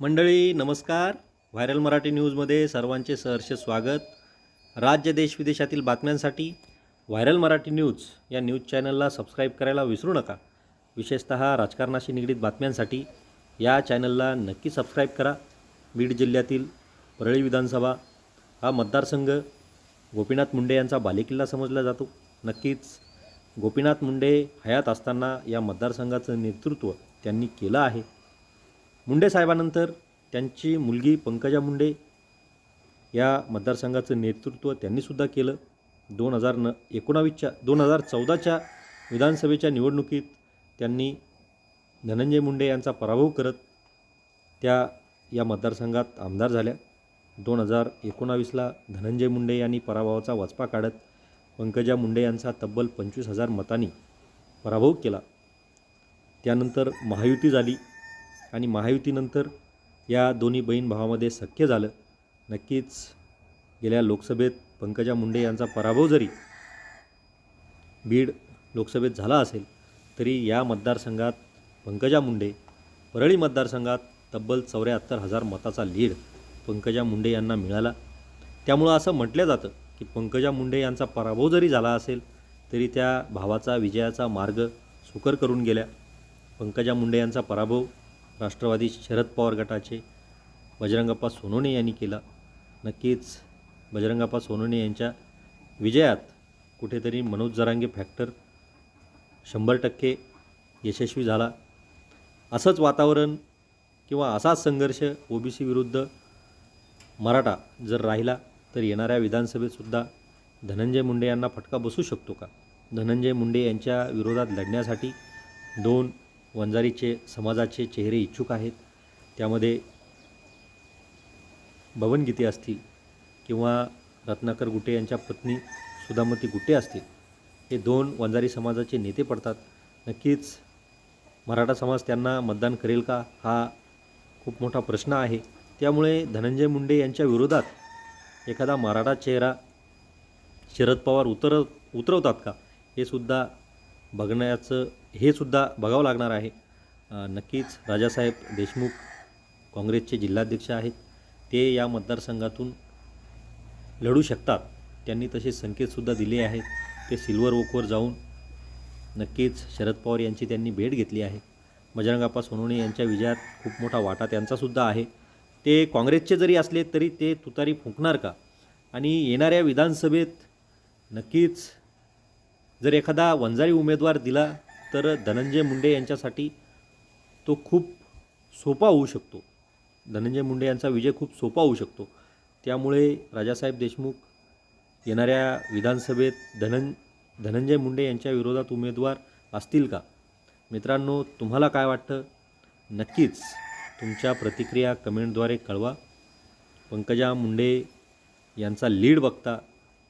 मंडळी नमस्कार. व्हायरल मराठी न्यूजमध्ये सर्वांचे सहर्ष स्वागत. राज्य देश विदेशातील बातम्यांसाठी व्हायरल मराठी न्यूज या न्यूज चॅनलला सबस्क्राईब करायला विसरू नका. विशेषतः राजकारणाशी निगडीत बातम्यांसाठी या चॅनलला नक्की सबस्क्राईब करा. बीड जिल्ह्यातील परळी विधानसभा हा मतदारसंघ गोपीनाथ मुंडे यांचा बालेकिल्ला समजला जातो. नक्कीच गोपीनाथ मुंडे हयात असताना या मतदारसंघाचं नेतृत्व त्यांनी केलं आहे. मुंडे साहेबानंतर त्यांची मुलगी पंकजा मुंडे या मतदारसंघाचं नेतृत्व त्यांनीसुद्धा केलं. दोन हजार न एकोणावीसच्या दोन हजार चौदाच्या विधानसभेच्या निवडणुकीत त्यांनी धनंजय मुंडे यांचा पराभव करत त्या या मतदारसंघात आमदार झाल्या. दोन हजार एकोणावीसला धनंजय मुंडे यांनी पराभवाचा वचपा काढत पंकजा मुंडे यांचा तब्बल पंचवीस हजार मतांनी पराभव केला. त्यानंतर महायुती झाली. आणि महायुतीनंतर या दोन्ही बहीण भावामध्ये सख्य झालं. नक्कीच गेल्या लोकसभेत पंकजा मुंडे यांचा पराभव जरी बीड लोकसभेत झाला असेल तरी या मतदारसंघात पंकजा मुंडे परळी मतदारसंघात तब्बल चौऱ्याहत्तर हजार मताचा लीड पंकजा मुंडे यांना मिळाला. त्यामुळं असं म्हटलं जातं की पंकजा मुंडे यांचा पराभव जरी झाला असेल तरी त्या भावाचा विजयाचा मार्ग सुकर करून गेल्या. पंकजा मुंडे यांचा पराभव राष्ट्रवादी शरद पवार गटाचे बजरंगप्पा सोनोने यांनी केला. नक्कीच बजरंगप्पा सोनोने यांच्या विजयात कुठेतरी मनोज जरांगे फॅक्टर शंभर टक्के यशस्वी झाला. असंच वातावरण किंवा असाच संघर्ष ओबीसी विरुद्ध मराठा जर राहिला तर येणाऱ्या विधानसभेतसुद्धा धनंजय मुंडे यांना फटका बसू शकतो का? धनंजय मुंडे यांच्या विरोधात लढण्यासाठी दोन वंजारीचे समाजाचे चेहरे इच्छुक आहेत. त्यामध्ये भवनगीते असतील किंवा रत्नाकर गुटे यांच्या पत्नी सुधामती गुटे असतील हे दोन वंजारी समाजाचे नेते पडतात. नक्कीच मराठा समाज त्यांना मतदान करेल का हा खूप मोठा प्रश्न आहे. त्यामुळे धनंजय मुंडे यांच्या विरोधात एखादा मराठा चेहरा शरद पवार उतर उतरवतात का हे सुद्धा बघण्याचं हे सुद्धा बघावं लागणार आहे. नक्कीच राजासाहेब देशमुख काँग्रेसचे जिल्हाध्यक्ष आहेत. ते या मतदारसंघातून लढू शकतात. त्यांनी तसे संकेतसुद्धा दिले आहेत. ते सिल्वर ओकवर जाऊन नक्कीच शरद पवार यांची त्यांनी भेट घेतली आहे. बजरंगाप्पा सोनवणे यांच्या विजयात खूप मोठा वाटा त्यांचासुद्धा आहे. ते काँग्रेसचे जरी असले तरी ते तुतारी फुंकणार का? आणि येणाऱ्या विधानसभेत नक्कीच जर एखादा वंजारी उमेदवार दिला तर धनंजय मुंडे यांच्यासाठी तो खूप सोपा होऊ शकतो. धनंजय मुंडे यांचा विजय खूप सोपा होऊ शकतो. त्यामुळे राजासाहेब देशमुख येणाऱ्या विधानसभेत धनं धनंजय मुंडे यांच्या विरोधात उमेदवार असतील का? मित्रांनो तुम्हाला काय वाटतं? नक्कीच तुमच्या प्रतिक्रिया कमेंटद्वारे कळवा. पंकजा मुंडे यांचा लीड बघता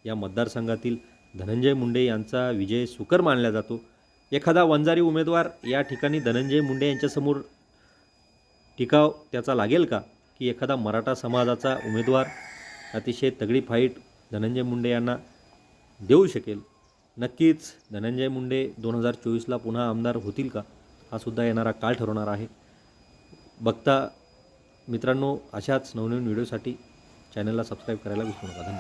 या मतदारसंघातील धनंजय मुंडे यांचा विजय सुकर मानला जातो. एखादा वंजारी उमेदवार या ठिकाणी धनंजय मुंडे यांच्यासमोर टिकाव त्याचा लागेल का? की एखादा मराठा समाजाचा उमेदवार अतिशय तगडी फाईट धनंजय मुंडे यांना देऊ शकेल? नक्कीच धनंजय मुंडे दोन हजार चोवीसला पुन्हा आमदार होतील का? हा सुद्धा येणारा काळ ठरवणार आहे. बघता मित्रांनो अशाच नवनवीन व्हिडिओसाठी चॅनलला सबस्क्राईब करायला विसरू नका. धन्यवाद.